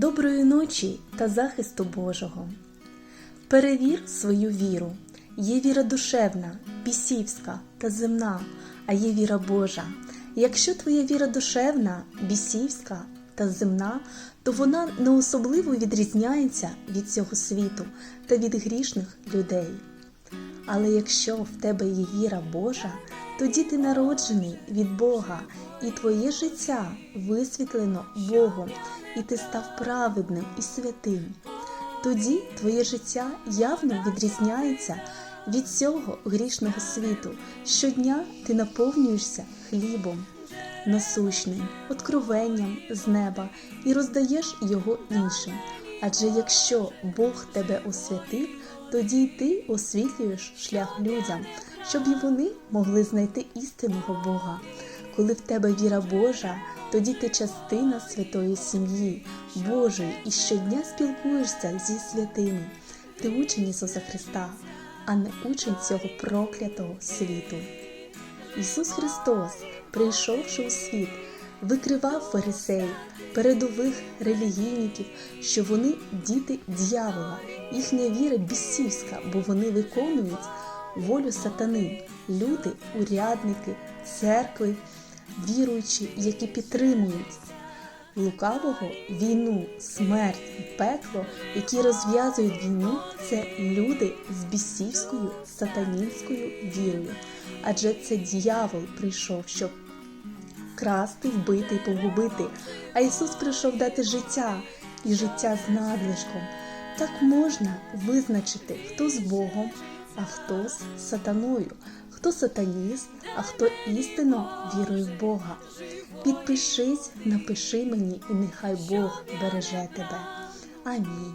доброї ночі та захисту Божого. Перевір свою віру. Є віра душевна, бісівська та земна, а є віра Божа. Якщо твоя віра душевна, бісівська та земна, то вона не особливо відрізняється від цього світу та від грішних людей. Але якщо в тебе є віра Божа, тоді ти народжений від Бога, і твоє життя висвітлено Богом, і ти став праведним і святим. Тоді твоє життя явно відрізняється від цього грішного світу. Щодня ти наповнюєшся хлібом насущним, откровенням з неба і роздаєш його іншим. Адже якщо Бог тебе освятив, тоді й ти освітлюєш шлях людям, щоб і вони могли знайти істинного Бога. Коли в тебе віра Божа, тоді ти частина святої сім'ї Божої і щодня спілкуєшся зі святими. Ти учень Ісуса Христа, а не учень цього проклятого світу. Ісус Христос, прийшовши у світ, викривав фарисеїв, передових релігійників, що вони діти дьявола, їхня віра бісівська, бо вони виконують волю сатани, люди, урядники, церкви, віруючі, які підтримують лукавого війну, смерть і пекло, які розв'язують війну, це люди з бісівською сатанінською вірою. Адже це дьявол прийшов, щоб красти, вбити і погубити. А Ісус прийшов дати життя і життя з надлишком. Так можна визначити, хто з Богом, а хто з сатаною, хто сатаніст, а хто істинно вірує в Бога. Підпишись, напиши мені, і нехай Бог береже тебе. Амінь.